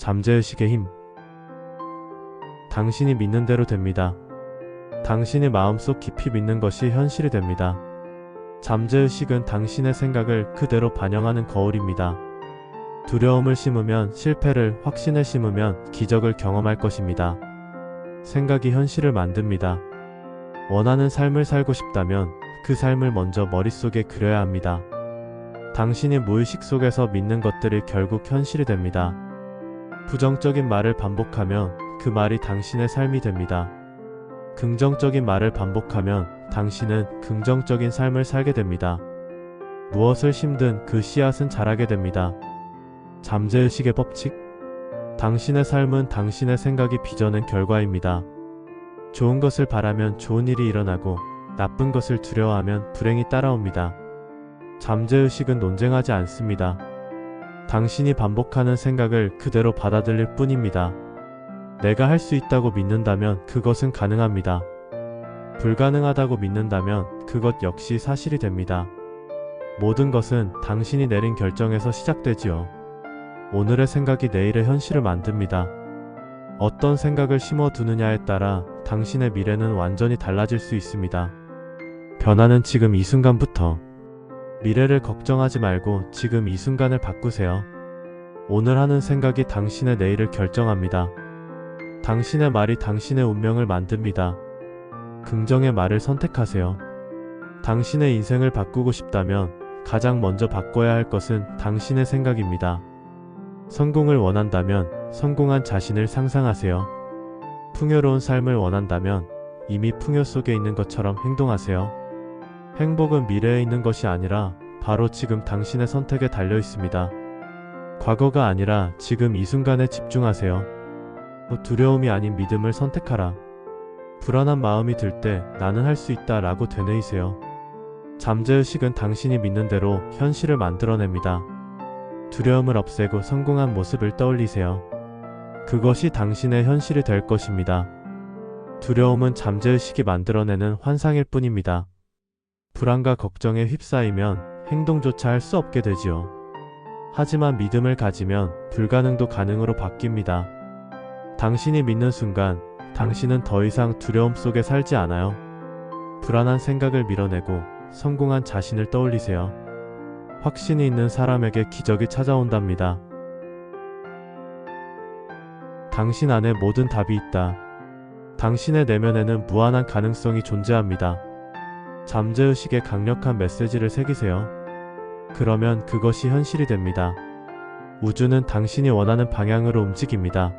잠재의식의 힘. 당신이 믿는 대로 됩니다. 당신이 마음속 깊이 믿는 것이 현실이 됩니다. 잠재의식은 당신의 생각을 그대로 반영하는 거울입니다. 두려움을 심으면 실패를, 확신을 심으면 기적을 경험할 것입니다. 생각이 현실을 만듭니다. 원하는 삶을 살고 싶다면 그 삶을 먼저 머릿속에 그려야 합니다. 당신이 무의식 속에서 믿는 것들이 결국 현실이 됩니다. 부정적인 말을 반복하면 그 말이 당신의 삶이 됩니다. 긍정적인 말을 반복하면 당신은 긍정적인 삶을 살게 됩니다. 무엇을 심든 그 씨앗은 자라게 됩니다. 잠재의식의 법칙? 당신의 삶은 당신의 생각이 빚어낸 결과입니다. 좋은 것을 바라면 좋은 일이 일어나고 나쁜 것을 두려워하면 불행이 따라옵니다. 잠재의식은 논쟁하지 않습니다. 당신이 반복하는 생각을 그대로 받아들일 뿐입니다. 내가 할 수 있다고 믿는다면 그것은 가능합니다. 불가능하다고 믿는다면 그것 역시 사실이 됩니다. 모든 것은 당신이 내린 결정에서 시작되지요. 오늘의 생각이 내일의 현실을 만듭니다. 어떤 생각을 심어 두느냐에 따라 당신의 미래는 완전히 달라질 수 있습니다. 변화는 지금 이 순간부터. 미래를 걱정하지 말고 지금 이 순간을 바꾸세요. 오늘 하는 생각이 당신의 내일을 결정합니다. 당신의 말이 당신의 운명을 만듭니다. 긍정의 말을 선택하세요. 당신의 인생을 바꾸고 싶다면 가장 먼저 바꿔야 할 것은 당신의 생각입니다. 성공을 원한다면 성공한 자신을 상상하세요. 풍요로운 삶을 원한다면 이미 풍요 속에 있는 것처럼 행동하세요. 행복은 미래에 있는 것이 아니라 바로 지금 당신의 선택에 달려 있습니다. 과거가 아니라 지금 이 순간에 집중하세요. 두려움이 아닌 믿음을 선택하라. 불안한 마음이 들 때 나는 할 수 있다 라고 되뇌이세요. 잠재의식은 당신이 믿는 대로 현실을 만들어냅니다. 두려움을 없애고 성공한 모습을 떠올리세요. 그것이 당신의 현실이 될 것입니다. 두려움은 잠재의식이 만들어내는 환상일 뿐입니다. 불안과 걱정에 휩싸이면 행동조차 할 수 없게 되지요. 하지만 믿음을 가지면 불가능도 가능으로 바뀝니다. 당신이 믿는 순간 당신은 더 이상 두려움 속에 살지 않아요. 불안한 생각을 밀어내고 성공한 자신을 떠올리세요. 확신이 있는 사람에게 기적이 찾아온답니다. 당신 안에 모든 답이 있다. 당신의 내면에는 무한한 가능성이 존재합니다. 잠재의식에 강력한 메시지를 새기세요. 그러면 그것이 현실이 됩니다. 우주는 당신이 원하는 방향으로 움직입니다.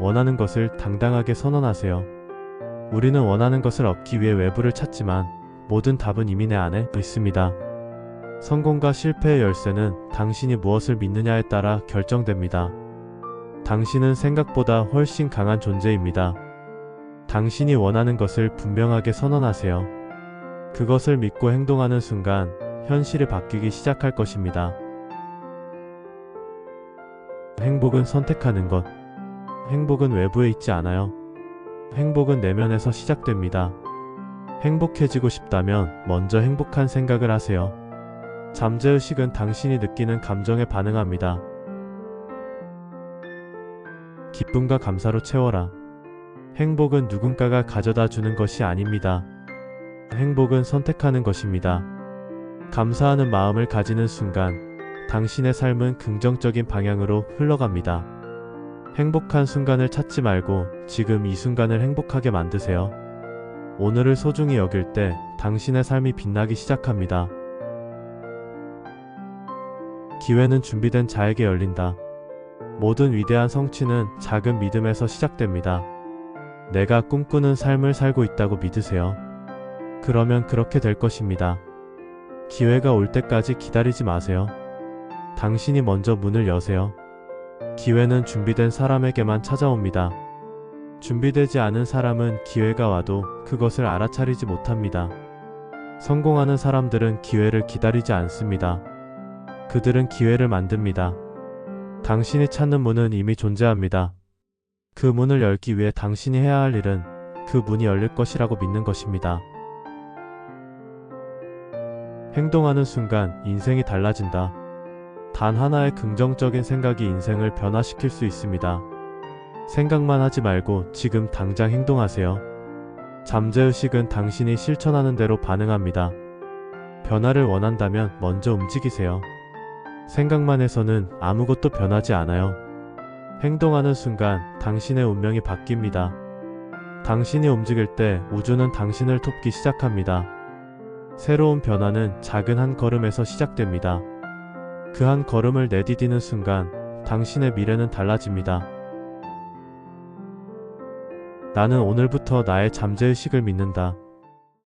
원하는 것을 당당하게 선언하세요. 우리는 원하는 것을 얻기 위해 외부를 찾지만 모든 답은 이미 내 안에 있습니다. 성공과 실패의 열쇠는 당신이 무엇을 믿느냐에 따라 결정됩니다. 당신은 생각보다 훨씬 강한 존재입니다. 당신이 원하는 것을 분명하게 선언하세요. 그것을 믿고 행동하는 순간 현실이 바뀌기 시작할 것입니다. 행복은 선택하는 것. 행복은 외부에 있지 않아요. 행복은 내면에서 시작됩니다. 행복해지고 싶다면 먼저 행복한 생각을 하세요. 잠재의식은 당신이 느끼는 감정에 반응합니다. 기쁨과 감사로 채워라. 행복은 누군가가 가져다 주는 것이 아닙니다. 행복은 선택하는 것입니다. 감사하는 마음을 가지는 순간 당신의 삶은 긍정적인 방향으로 흘러갑니다. 행복한 순간을 찾지 말고 지금 이 순간을 행복하게 만드세요. 오늘을 소중히 여길 때 당신의 삶이 빛나기 시작합니다. 기회는 준비된 자에게 열린다. 모든 위대한 성취는 작은 믿음에서 시작됩니다. 내가 꿈꾸는 삶을 살고 있다고 믿으세요. 그러면 그렇게 될 것입니다. 기회가 올 때까지 기다리지 마세요. 당신이 먼저 문을 여세요. 기회는 준비된 사람에게만 찾아옵니다. 준비되지 않은 사람은 기회가 와도 그것을 알아차리지 못합니다. 성공하는 사람들은 기회를 기다리지 않습니다. 그들은 기회를 만듭니다. 당신이 찾는 문은 이미 존재합니다. 그 문을 열기 위해 당신이 해야 할 일은 그 문이 열릴 것이라고 믿는 것입니다. 행동하는 순간 인생이 달라진다. 단 하나의 긍정적인 생각이 인생을 변화시킬 수 있습니다. 생각만 하지 말고 지금 당장 행동하세요. 잠재의식은 당신이 실천하는 대로 반응합니다. 변화를 원한다면 먼저 움직이세요. 생각만 해서는 아무것도 변하지 않아요. 행동하는 순간 당신의 운명이 바뀝니다. 당신이 움직일 때 우주는 당신을 돕기 시작합니다. 새로운 변화는 작은 한 걸음에서 시작됩니다. 그 한 걸음을 내디디는 순간 당신의 미래는 달라집니다. 나는 오늘부터 나의 잠재의식을 믿는다.